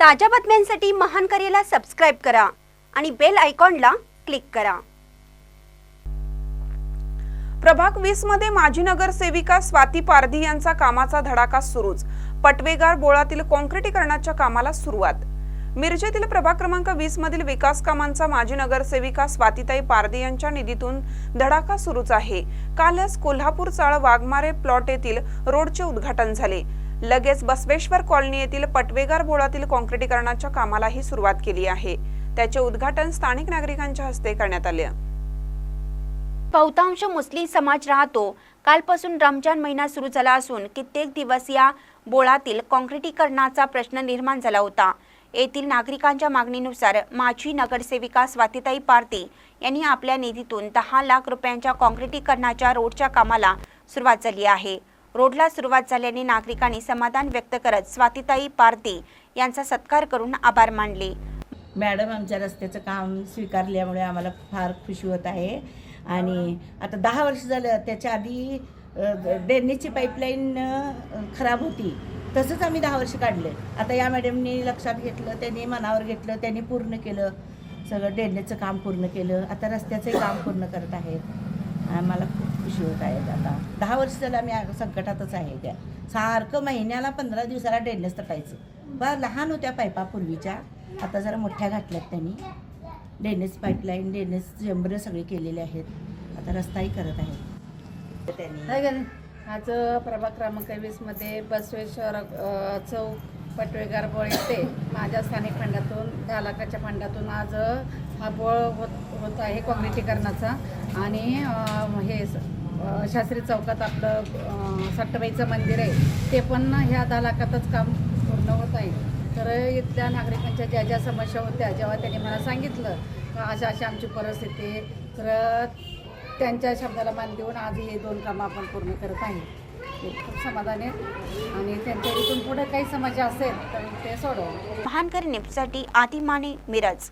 ताज्या बातम्यांसाठी महान करेला सबस्क्राईब करा आणि बेल आयकॉनला क्लिक करा. प्रभाग वीसमध्ये माजी नगरसेविका स्वाती पारधी यांचा कामाचा धडाका सुरूच. पटवेगार बोळातील कॉन्क्रिटीकरणाच्या कामाला सुरुवात. मिरजेतील प्रभाग क्रमांक वीस मधील विकास कामांचा माजी नगरसेविका स्वातीताई पारदे यांच्या निधीतून धडाका सुरूच आहे. कालच कोल्हापूर चाळ वाघमारे प्लॉट येथील रोडचे उद्घाटन झाले. लगेच बसवेश्वर कॉलनी येथील पटवेगार बोळातील कॉन्क्रिटीकरणाच्या कामालाही सुरुवात केली आहे. त्याचे उद्घाटन स्थानिक नागरिकांच्या हस्ते करण्यात आले. बहुतांश मुस्लिम समाज राहतो. कालपासून रमजान महिना सुरू झाला असून कित्येक दिवस या बोळातील कॉन्क्रिटीकरणाचा प्रश्न निर्माण झाला होता. येथील नागरिकांच्या मागणीनुसार माजी नगरसेविका स्वातिताई पारती यांनी आपल्या निधीतून दहा लाख रुपयांच्या कॉन्क्रिटीकरणाच्या रोडच्या कामाला सुरुवात झाली आहे. रोडला सुरुवात झाल्याने नागरिकांनी समाधान व्यक्त करत स्वातीताई पारती यांचा सत्कार करून आभार मानले. मॅडम आमच्या रस्त्याचं काम स्वीकारल्यामुळे आम्हाला फार खुशी होत आहे. आणि आता दहा वर्ष झालं त्याच्या आधी ड्रेनेजची पाईपलाईन खराब होती. तसंच आम्ही दहा वर्ष काढले. आता या मॅडमनी लक्षात घेतलं त्यांनी मनावर घेतलं त्यांनी पूर्ण केलं. सगळं ड्रेनेजचं काम पूर्ण केलं. आता रस्त्याचंही काम पूर्ण करत आहेत. आम्हाला खूप खुशी होत आहे आता. दहा वर्ष झालं आम्ही संकटातच आहे त्या. सारखं महिन्याला पंधरा दिवसाला ड्रेनेज तटायचं. बा लहान होत्या पाईपा पूर्वीच्या. आता जरा मोठ्या घातल्यात त्यांनी. ड्रेनेज पाईपलाईन ड्रेनेज चेंबर सगळे केलेले आहेत. आता रस्ताही करत आहेत. त्यांनी आज प्रभाग क्रमांक वीसमध्ये बसवेश्वर चौक पटवेगार बळ येते माझ्या स्थानिक फंडातून दहा लाखाच्या फंडातून आज हा बळ होत होत आहे काँक्रिटीकरणाचा. आणि हे स- शास्त्री चौकात आपलं सट्टबाईचं मंदिर आहे ते पण ह्या दहा लाखातच काम पूर्ण होत आहे. तर इथल्या नागरिकांच्या ज्या ज्या समस्या होत्या जेव्हा त्यांनी मला सांगितलं अशा अशा अशी आमची परिस्थिती तर त्यांच्या शब्दाला मान देऊन आज हे दोन कामं आपण पूर्ण करत आहे. खूप समाधान आहे. आणि त्यांच्या इथून पुढे काही समस्या असेल तर ते सोडव. महानकरी नेपसाठी आदिमाने मिरज.